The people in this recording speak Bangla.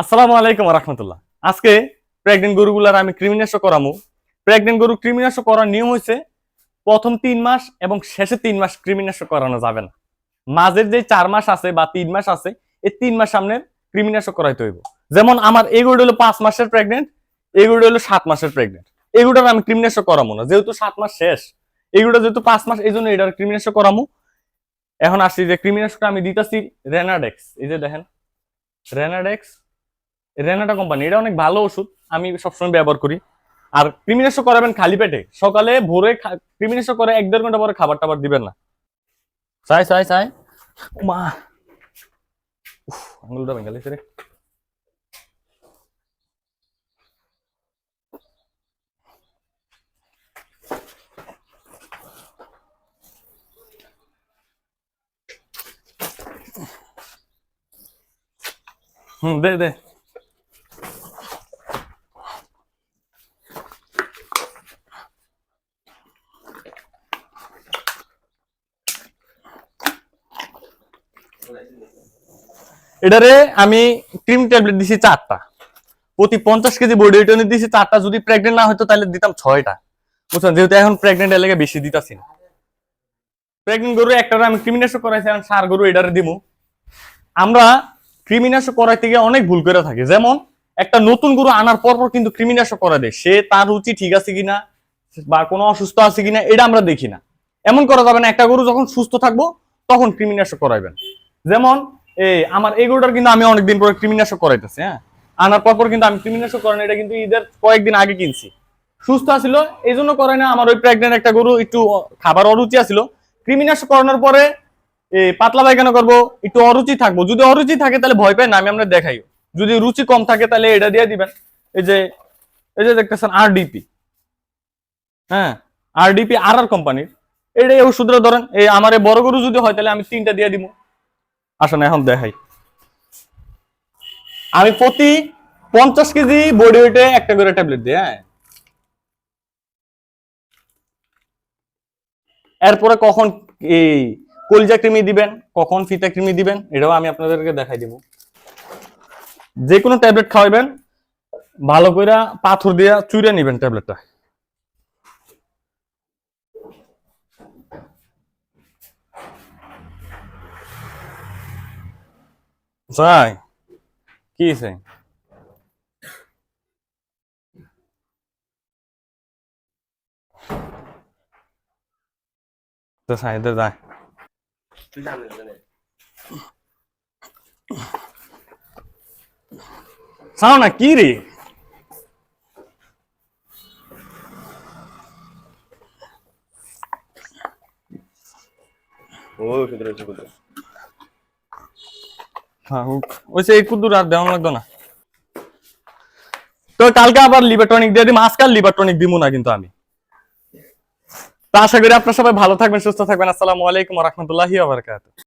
আসসালামু আলাইকুম রহমতুল্লাহ। আজকে প্রেগনেন্ট গরুগুলার আমি কৃমিনাশক করামু। প্রেগনেন্ট গরু কৃমিনাশক করার নিয়ম হয়েছে প্রথম তিন মাস এবং শেষে তিন মাস কৃমিনাশক করানো যাবে না। মাঝের যে চার মাস আছে বা তিন মাস আছে, এই তিন মাস সামনে কৃমিনাশক করাইতে হইব। যেমন আমার এই গরুটা হলো পাঁচ মাসের প্রেগনেন্ট এই গরুটা হলো সাত মাসের প্রেগনেন্ট এই গরুটার আমি কৃমিনাশক করামু না, যেহেতু সাত মাস শেষ। এই গরুটা যেহেতু পাঁচ মাস এই জন্য এটার কৃমিনাশক করামু। এখন আসছি যে কৃমিনাশকটা আমি দিতেছি রেনাডেক্স এই যে দেখেন রেনাডেক্স রেনাটা কোম্পানি এটা অনেক ভালো ওষুধ আমি সবসময় ব্যবহার করি। আর কৃমিনাশক করাবেন খালি পেটে সকালে ভোরে কৃমিনাশক করে এক দেড় ঘণ্টা পরে খাবার টাবার দিবেন না। চাই চাই চাই মা। আঙুলটা ভেঙে রে। হুম দে দে। এটারে আমি ক্রিম ট্যাবলেট দিছি চারটা। প্রতি পঞ্চাশ কেজি বডি ওয়েটনে দিছি চারটা, যদি প্রেগনেন্ট না হতো তাহলে দিতাম ছয়টা। বুঝছেন? যেহেতু এখন প্রেগনেন্ট এলাকা বেশি দিতাছি না। প্রেগনেন্ট গরু একটা আমি কৃমিনাশক করাইছি এখন সার গরু এটারে দিমু। আমরা কৃমিনাশক করাইতে গিয়ে অনেক ভুল করে থাকি। যেমন, একটা নতুন গরু আনার পর পর কিন্তু কৃমিনাশক করা দেয়। সে তার রুচি ঠিক আছে কিনা, বা কোনো অসুস্থ আছে কিনা, এটা আমরা দেখি না। এমন করা যাবে না, একটা গরু যখন সুস্থ থাকব, তখন কৃমিনাশক করাইবেন। যেমন এই আমার এই গরুটার কিন্তু আমি অনেকদিন পরে কৃমিনাশক করাইতেছি হ্যাঁ? আনার পর পর কিন্তু আমি কৃমিনাশক করাই না, এটা কিন্তু ঈদের কয়েকদিন আগে কিনছি। সুস্থ আছিল এই জন্য করাই না আমার ওই প্রেগনেন্ট একটা গরু একটু খাবার অরুচি আছিল। কৃমিনাশক করানোর পরে এই পাতলা পায়খানা করব একটু অরুচি থাকব। যদি অরুচি থাকে তাহলে ভয় পায় না আমি আমরা দেখাই। যদি রুচি কম থাকে তাহলে এটা দিয়ে দিবেন। এই যে এই যে দেখতেছেন আরডিপি হ্যাঁ আরডিপি আর আর কোম্পানির। এটা এই ধরেন এই আমার বড় গরু যদি হয় তাহলে আমি তিনটা দিয়ে দিব। আসেন, এখন দেখাই। আমি প্রতি পঞ্চাশ কেজি বডি ওয়েটে একটা করে ট্যাবলেট দিই হ্যাঁ। এরপরে কখন এই কলজা কৃমি দিবেন, কখন ফিতা কৃমি দিবেন, এটাও আমি আপনাদেরকে দেখাই দিব। যে কোনো ট্যাবলেট খাওয়াবেন ভালো করে পাথর দিয়ে চুইরে নিবেন ট্যাবলেটটা যাই কি হয়েছে? তো সাইডে যায় চাও না কি রে? ওই তো কালকে আবার লিবারটনিক দিয়ে আজকাল লিবারটনিক দিব না কিন্তু আমি। তা আশা করি আপনার সবাই ভালো থাকবেন, সুস্থ থাকবেন। আসসালামু আলাইকুম